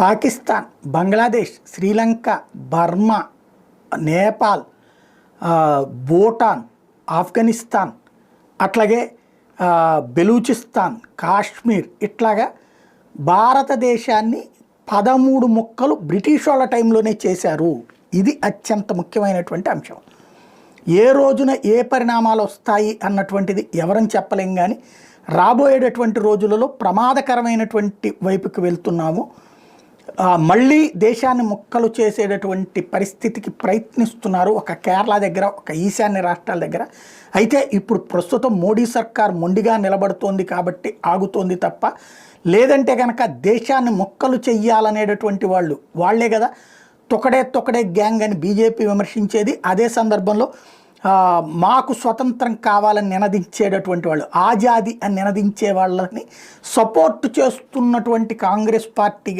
Pakistan Bangladesh Sri Lanka Burma Nepal Bhutan Afghanistan అట్లాగే బెలూచిస్తాన్ కాశ్మీర్ ఇట్లాగా భారతదేశాన్ని పదమూడు ముక్కలు బ్రిటిష్ వాళ్ళ టైంలోనే చేశారు. ఇది అత్యంత ముఖ్యమైనటువంటి అంశం. ఏ రోజున ఏ పరిణామాలు వస్తాయి అన్నటువంటిది ఎవరని చెప్పలేం కానీ రాబోయేటటువంటి రోజులలో ప్రమాదకరమైనటువంటి వైపుకి వెళ్తున్నాము. మళ్ళీ దేశాన్ని ముక్కలు చేసేటటువంటి పరిస్థితికి ప్రయత్నిస్తున్నారు ఒక కేరళ దగ్గర ఒక ఈశాన్య రాష్ట్రాల దగ్గర. అయితే ఇప్పుడు ప్రస్తుతం మోడీ సర్కార్ మొండిగా నిలబడుతోంది కాబట్టి ఆగుతోంది తప్ప లేదంటే కనుక దేశాన్ని ముక్కలు చెయ్యాలనేటటువంటి వాళ్ళు వాళ్ళే కదా. తొకడే తొకడే గ్యాంగ్ అని బీజేపీ విమర్శించేది. అదే సందర్భంలో మాకు స్వతంత్రం కావాలని నినదించేటటువంటి వాళ్ళు ఆజాది అని నినదించే వాళ్ళని సపోర్ట్ చేస్తున్నటువంటి కాంగ్రెస్ పార్టీ